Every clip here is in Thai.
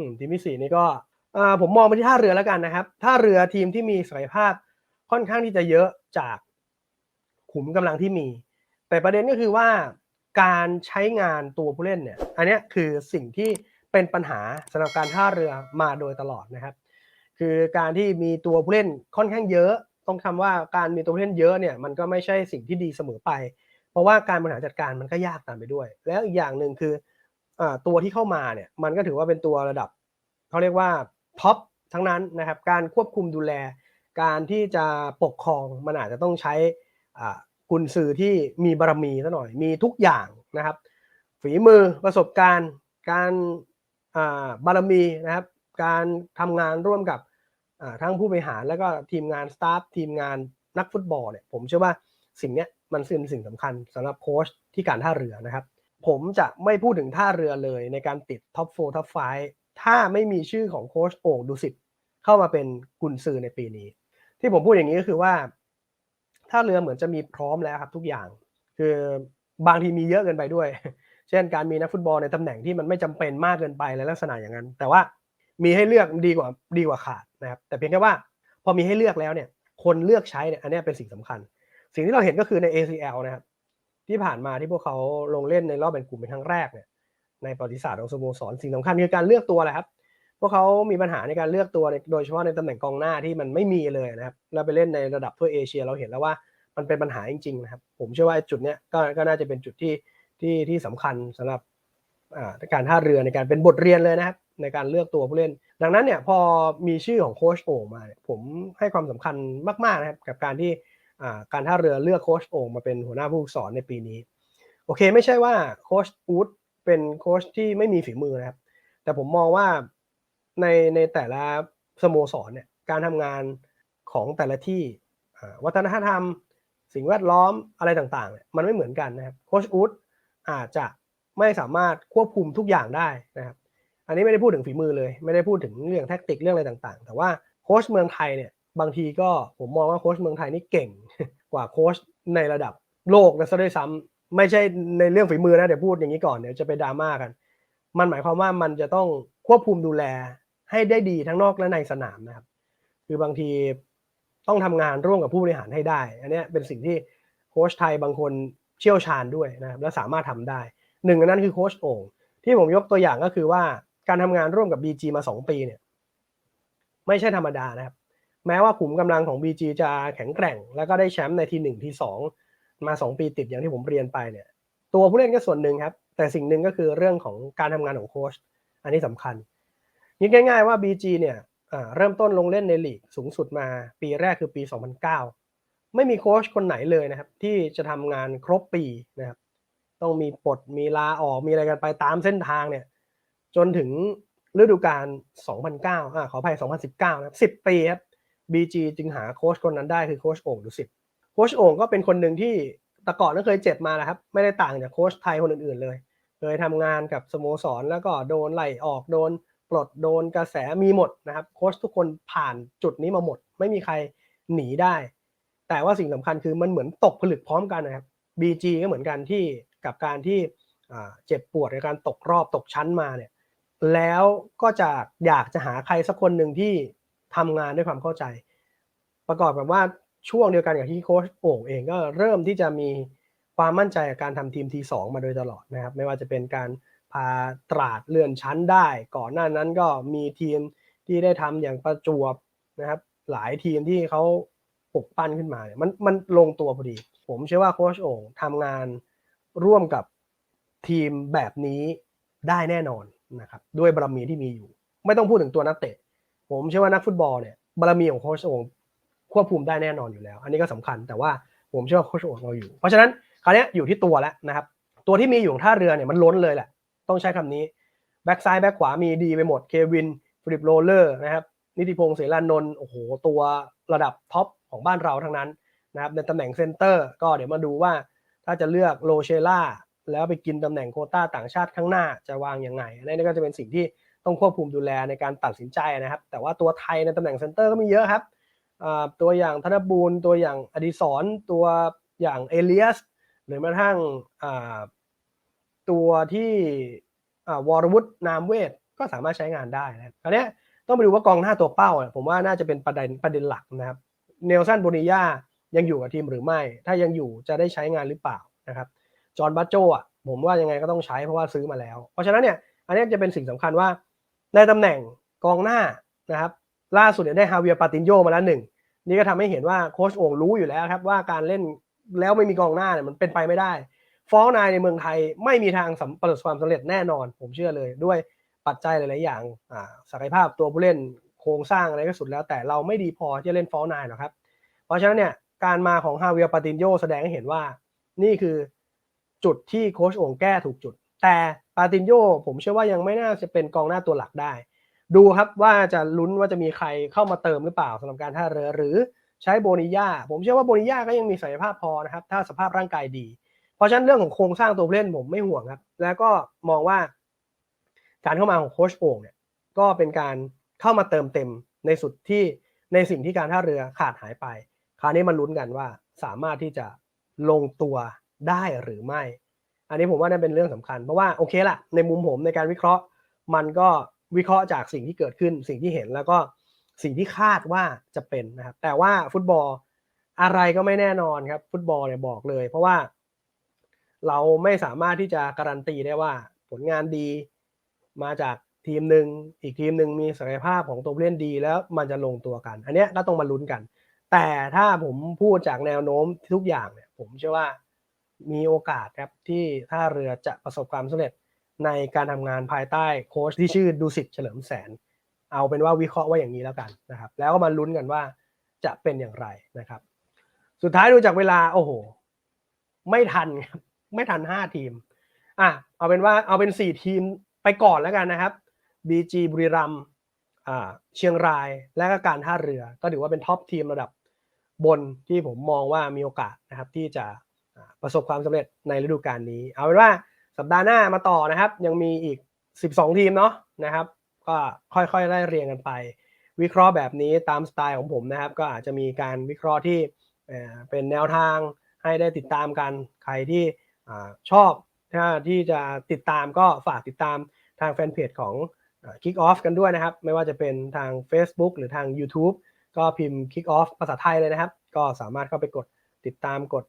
ืมทีมที่สี่นี่ก็อ่าผมมองไปที่ท่าเรือแล้วกันนะครับท่าเรือทีมที่มีศักยภาพค่อนข้างที่จะเยอะจากขุมกำลังที่มี แต่ประเด็นก็คือว่าการใช้งานตัวผู้เล่นเนี่ยอันนี้คือสิ่งที่เป็นปัญหาสำหรับการท่าเรือมาโดยตลอดนะครับ คือการที่มีตัวผู้เล่นค่อนข้างเยอะต้องคำว่าการมีตัวผู้เล่นเยอะเนี่ยมันก็ไม่ใช่สิ่งที่ดีเสมอไป เพราะว่าการบริหารจัดการมันก็ยากตามไปด้วย แล้วอีกอย่างหนึ่งคือ ตัวที่เข้ามาเนี่ยมันก็ถือว่าเป็นตัวระดับเขาเรียกว่าท็อปทั้งนั้นนะครับการควบคุมดูแล การที่จะปกครองมันอาจจะต้องใช้อ่ากุญสือที่มีบารมีซะหน่อยมีทุกอย่างนะครับ ฝีมือประสบการณ์ การบารมีนะครับ การทำงานร่วมกับทั้งผู้บริหารแล้วก็ทีมงานสตาฟทีมงานนักฟุตบอลเนี่ยผมเชื่อว่าสิ่งนี้มันเป็นสิ่งสำคัญสำหรับโค้ชที่การท่าเรือนะครับ ผมจะไม่พูดถึงท่าเรือเลยในการติดท็อปโฟท็อปไฟถ้าไม่มีชื่อของโค้ชโอ่งดุสิตเข้ามาเป็นกุนซือในปีนี้ ที่ผมพูดอย่างนี้ก็คือว่าท่าเรือเหมือนจะมีพร้อมแล้วครับทุกอย่าง คือบางทีมีเยอะเกินไปด้วย เช่นการมีนักฟุตบอลในตำแหน่งที่มันไม่จำเป็นมากเกินไปและลักษณะอย่างนั้น แต่ว่ามีให้เลือกดีกว่าดีกว่าขาดนะครับแต่เพียงแค่ว่าพอมีให้เลือกแล้วเนี่ยคนเลือกใช้เนี่ยอันนี้เป็นสิ่งสำคัญ สิ่งที่เราเห็นก็คือใน ACL นะครับ ที่ผ่านมาที่พวกเขาลงเล่นในรอบแบ่งกลุ่มเป็นครั้งแรกเนี่ยในประวัติศาสตร์ของสโมสรสิ่งสำคัญคือการเลือกตัวแหละครับ พวกเขามีปัญหาในการเลือกตัวโดยเฉพาะในตำแหน่งกองหน้าที่มันไม่มีเลยนะครับแล้วไปเล่นในระดับทั่วเอเชียเราเห็นแล้วว่ามันเป็นปัญหาจริงๆนะครับ ผมเชื่อว่าจุดเนี้ยก็ก็น่าจะเป็นจุดที่ที่ที่สำคัญสำหรับการท่าเรือในการเป็นบทเรียนเลยนะครับ ในการเลือกตัวผู้เล่น ดังนั้นเนี่ยพอมีชื่อของโค้ชโอ่งมา ผมให้ความสำคัญมากๆนะครับกับการที่ การท่าเรือเลือกโค้ชโอ่งมาเป็นหัวหน้าผู้ฝึกสอนในปีนี้ โอเคไม่ใช่ว่าโค้ชอูดเป็นโค้ชที่ไม่มีฝีมือนะครับ แต่ผมมองว่าในในแต่ละสโมสรเนี่ยการทำงานของแต่ละที่วัฒนธรรม สิ่งแวดล้อมอะไรต่างๆเนี่ยมันไม่เหมือนกันนะครับโค้ชอูดอาจจะไม่สามารถควบคุมทุกอย่างได้นะครับ อันนี้ไม่ได้พูดถึงฝีมือเลย ไม่ได้พูดถึงเรื่องแท็กติกเรื่องอะไรต่างๆ แต่ว่าโค้ชเมืองไทยเนี่ยบางทีก็ผมมองว่าโค้ชเมืองไทยนี่เก่ง กว่าโค้ชในระดับโลกนะซะด้วยซ้ำไม่ใช่ในเรื่องฝีมือนะเดี๋ยวพูดอย่างนี้ก่อนเดี๋ยวจะไปดราม่ากัน มันหมายความว่ามันจะต้องควบคุมดูแลให้ได้ดีทั้งนอกและในสนามนะครับ คือบางทีต้องทำงานร่วมกับผู้บริหารให้ได้ อันนี้เป็นสิ่งที่โค้ชไทยบางคนเชี่ยวชาญด้วยนะครับและสามารถทำได้หนึ่งในนั้นคือโค้ชโอ่งที่ผมยกตัวอย่างก็คือว่าการทำงานร่วมกับ BG มา 2 ปีเนี่ย ไม่ใช่ธรรมดานะครับ แม้ว่าขุมกำลังของ BG จะแข็งแกร่ง แล้วก็ได้แชมป์ในทีหนึ่งทีสองมา2ปีติดอย่างที่ผมเรียนไปเนี่ย ตัวผู้เล่นก็ส่วนหนึ่งครับ แต่สิ่งหนึ่งก็คือเรื่องของการทำงานของโค้ชอันนี้สำคัญนึกง่าย ๆ ว่า BG เนี่ยเริ่มต้นลงเล่นในลีกสูงสุดมาปีแรกคือปี 2009 ไม่มีโค้ชคนไหนเลยนะครับ ที่จะทำงานครบปีนะครับ ต้องมีปลดมีลาออกมีอะไรกันไปตามเส้นทางเนี่ย จนถึงฤดูกาล 2009 อ่าขออภัย 2019 นะครับ 10 ปีครับ BG จึงหาโค้ชคนนั้นได้คือโค้ชโอ่งดุสิตโค้ชโอ่งก็เป็นคนหนึ่งที่ต่ก่อนก็เคยเจ็บมาแล้วครับ ไม่ได้ต่างจากโค้ชไทยคนอื่นๆเลย เคยทำงานกับสโมสรแล้วก็โดนไล่ออกโดนปลดโดนกระแสมีหมดนะครับโค้ชทุกคนผ่านจุดนี้มาหมด ไม่มีใครหนีได้ แต่ว่าสิ่งสำคัญคือมันเหมือนตกผลึกพร้อมกันนะครับ BG ก็เหมือนกันที่กับการที่เจ็บปวดในการตกรอบตกชั้นมาเนี่ยแล้วก็จะอยากจะหาใครสักคนหนึ่งที่ ทำงานด้วยความเข้าใจ ประกอบกับว่าช่วงเดียวกันกับที่โค้ชโอ่งเองก็เริ่มที่จะมีความมั่นใจกับการทำทีมทีสองมาโดยตลอดนะครับ ไม่ว่าจะเป็นการพาตราดเลื่อนชั้นได้ ก่อนหน้านั้นก็มีทีมที่ได้ทำอย่างประจวบนะครับ หลายทีมที่เขาปลุกปั้นขึ้นมาเนี่ยมันมันลงตัวพอดี ผมเชื่อว่าโค้ชโอ่งทำงานร่วมกับทีมแบบนี้ได้แน่นอนนะครับ ด้วยบารมีที่มีอยู่ ไม่ต้องพูดถึงตัวนักเตะ ผมเชื่อว่านักฟุตบอลเนี่ยบารมีของโค้ชโอ่งควบคุมได้แน่นอนอยู่แล้ว อันนี้ก็สำคัญแต่ว่าผมเชื่อว่าโค้ชโอ่งเราอยู่ เพราะฉะนั้นคราวนี้อยู่ที่ตัวแล้วนะครับ ตัวที่มีอยู่ท่าเรือเนี่ยมันล้นเลยแหละ ต้องใช้คำนี้แบ็กซ้ายแบ็กขวามีดีไปหมดเควินฟริปโรเลอร์นะครับนิติพงศ์เสรานนท์โอ้โหตัวระดับท็อปของบ้านเราทั้งนั้นนะครับในตำแหน่งเซนเตอร์ก็เดี๋ยวมาดูว่า ถ้าจะเลือกโลเชล่าแล้วไปกินตำแหน่งโคต้าต่างชาติข้างหน้าจะวางยังไงอันนี้ก็จะเป็นสิ่งที่ ต้องควบคุมดูแลในการตัดสินใจนะครับ แต่ว่าตัวไทยในตำแหน่งเซนเตอร์ก็มีเยอะครับตัวอย่างธนบูรตัวอย่างอดิศรตัวอย่างเอเลียสหรือแม้กระทั่งตัวที่วรวุฒินามเวทก็สามารถใช้งานได้นะครับอันนี้ต้องไปดูว่ากองหน้าตัวเป้า ผมว่าน่าจะเป็นประเด็นประเด็นหลักนะครับเนลสันโบนิยายังอยู่กับทีมหรือไม่ ถ้ายังอยู่จะได้ใช้งานหรือเปล่านะครับจอห์นบัตโจอะผมว่ายังไงก็ต้องใช้เพราะว่าซื้อมาแล้ว เพราะฉะนั้นเนี่ยอันนี้จะเป็นสิ่งสำคัญว่า ในตำแหน่งกองหน้านะครับล่าสุดเนี่ยได้ฮาเวียร์ปาตินโยมาแล้วหนึ่งนี่ก็ทำให้เห็นว่าโค้ชโอ่งรู้อยู่แล้วครับว่าการเล่นแล้วไม่มีกองหน้าเนี่ยมันเป็นไปไม่ได้ฟ้องนายในเมืองไทยไม่มีทางสำประสบความสำเร็จแน่นอน ผมเชื่อเลยด้วยปัจจัยหลาย ๆ อย่างอ่าศักยภาพตัวผู้เล่นโครงสร้างอะไรก็สุดแล้ว แต่เราไม่ดีพอที่จะเล่นฟ้องนายหรอกครับ เพราะฉะนั้นเนี่ยการมาของฮาเวียร์ปาตินโยแสดงให้เห็นว่านี่คือจุดที่โค้ชโอ่งแก้ถูกจุด แต่าตินโยผมเชื่อว่ายังไม่น่าจะเป็นกองหน้าตัวหลักได้ ดูครับว่าจะลุ้นว่าจะมีใครเข้ามาเติมหรือเปล่าสำหรับการท่าเรือหรือใช้โบนิยาผมเชื่อว่าโบนิยาก็ยังมีศักยภาพพอนะครับ ถ้าสภาพร่างกายดี เพราะฉะนั้นเรื่องของโครงสร้างตัวผู้เล่นผมไม่ห่วงครับ แล้วก็มองว่า การเข้ามาของโค้ชโอ่งเนี่ย ก็เป็นการเข้ามาเติมเต็มในสุดที่ในสิ่งที่การท่าเรือขาดหายไป คราวนี้มาลุ้นกันว่าสามารถที่จะลงตัวได้หรือไม่ อันนี้ผมว่านั่นเป็นเรื่องสำคัญ เพราะว่าโอเคละในมุมผมในการวิเคราะห์ มันก็วิเคราะห์จากสิ่งที่เกิดขึ้น สิ่งที่เห็นแล้วก็สิ่งที่คาดว่าจะเป็นนะครับ แต่ว่าฟุตบอลอะไรก็ไม่แน่นอนครับ ฟุตบอลเนี่ยบอกเลย เพราะว่า เราไม่สามารถที่จะการันตีได้ว่า ผลงานดีมาจากทีมหนึ่งอีกทีมหนึ่งมีศักยภาพของตัวผู้เล่นดีแล้วมันจะลงตัวกัน อันนี้ก็ต้องมาลุ้นกัน แต่ถ้าผมพูดจากแนวโน้มทุกอย่างเนี่ย ผมเชื่อว่า มีโอกาสครับที่ท่าเรือจะประสบความสำเร็จในการทำงานภายใต้โค้ชที่ชื่อดูสิตเฉลิมแสน เอาเป็นว่าวิเคราะห์ว่าอย่างนี้แล้วกันนะครับ แล้วก็มาลุ้นกันว่าจะเป็นอย่างไรนะครับ สุดท้ายดูจากเวลาโอ้โห ไม่ทันครับไม่ทันห้าทีมอะเอาเป็นว่าเอาเป็นสี่ทีมไปก่อนแล้วกันนะครับ BG บุรีรัมย์เชียงรายและก็การท่าเรือ ก็ถือว่าเป็นท็อปทีมระดับบนที่ผมมองว่ามีโอกาสนะครับที่จะ ประสบความสำเร็จในฤดูกาลนี้ เอาเป็นว่าสัปดาห์หน้ามาต่อนะครับ ยังมีอีก 12 ทีมเนาะนะครับ ก็ค่อยๆไล่เรียงกันไป วิเคราะห์แบบนี้ตามสไตล์ของผมนะครับ ก็อาจจะมีการวิเคราะห์ที่เป็นแนวทางให้ได้ติดตามกันใครที่ชอบถ้าที่จะติดตามก็ฝากติดตามทางแฟนเพจของ Kick Off กันด้วยนะครับ ไม่ว่าจะเป็นทาง Facebook หรือทาง YouTube ก็พิมพ์ Kick Off ภาษาไทยเลยนะครับ ก็สามารถเข้าไปกดติดตามกด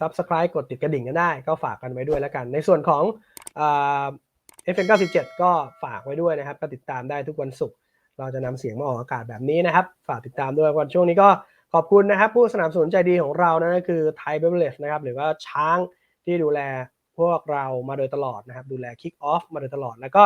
Subscribe กดติดกระดิ่งกันได้ ก็ฝากกันไว้ด้วยแล้วกัน ในส่วนของเอฟเอ็ม97ก็ฝากไว้ด้วยนะครับ ก็ติดตามได้ทุกวันศุกร์เราจะนำเสียงมาออกอากาศแบบนี้นะครับ ฝากติดตามด้วยวันช่วงนี้ก็ขอบคุณนะครับ ผู้สนับสนุนใจดีของเรานั่นก็คือไทยเบเบเลสนะครับหรือว่าช้างที่ดูแลพวกเรามาโดยตลอดนะครับ ดูแล Kick Off มาโดยตลอด แล้วก็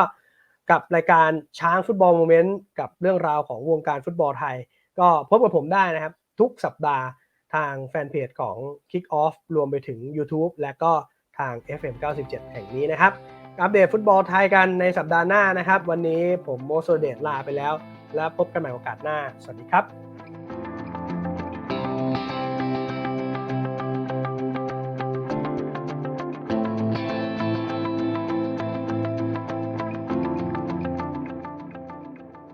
กับรายการช้างฟุตบอลโมเมนต์กับเรื่องราวของวงการฟุตบอลไทย ก็พบกับผมได้นะครับ ทุกสัปดาห์ ทางแฟนเพจของ Kick Off รวมไปถึง YouTube และก็ทาง FM 97 แห่งนี้นะครับ อัปเดตฟุตบอลไทยกันในสัปดาห์หน้านะครับ วันนี้ผมโมโซเดตลาไปแล้ว แล้วพบกันใหม่โอกาสหน้า สวัสดีครับ